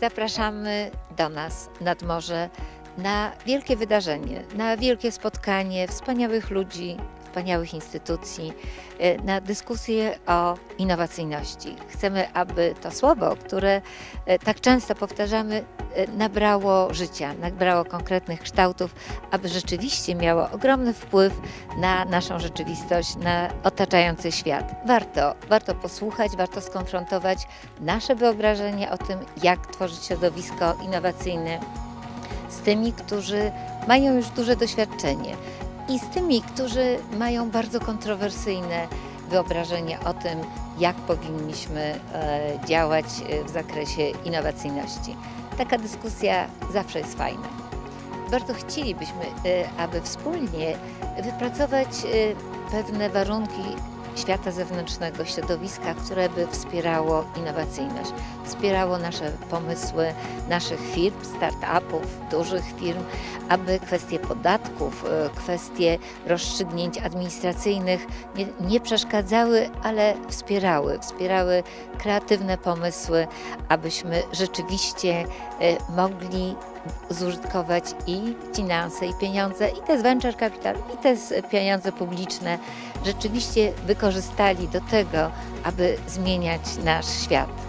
Zapraszamy do nas nad morze na wielkie wydarzenie, na wielkie spotkanie wspaniałych ludzi, wspaniałych instytucji, e, na dyskusję o innowacyjności. Chcemy, aby to słowo, które e, tak często powtarzamy, e, nabrało życia, nabrało konkretnych kształtów, aby rzeczywiście miało ogromny wpływ na naszą rzeczywistość, na otaczający świat. Warto, warto posłuchać, warto skonfrontować nasze wyobrażenie o tym, jak tworzyć środowisko innowacyjne z tymi, którzy mają już duże doświadczenie i z tymi, którzy mają bardzo kontrowersyjne wyobrażenie o tym, jak powinniśmy e, działać e, w zakresie innowacyjności. Taka dyskusja zawsze jest fajna. Bardzo chcielibyśmy, e, aby wspólnie wypracować pewne warunki świata zewnętrznego, środowiska, które by wspierało innowacyjność, wspierało nasze pomysły naszych firm, startupów, dużych firm, aby kwestie podatków, e, kwestie rozstrzygnięć administracyjnych nie, nie przeszkadzały, ale wspierały, wspierały kreatywne pomysły, abyśmy rzeczywiście e, mogli zużytkować i finanse, i pieniądze, i te z venture capital, i te z pieniądze publiczne rzeczywiście wykorzystali do tego, aby zmieniać nasz świat.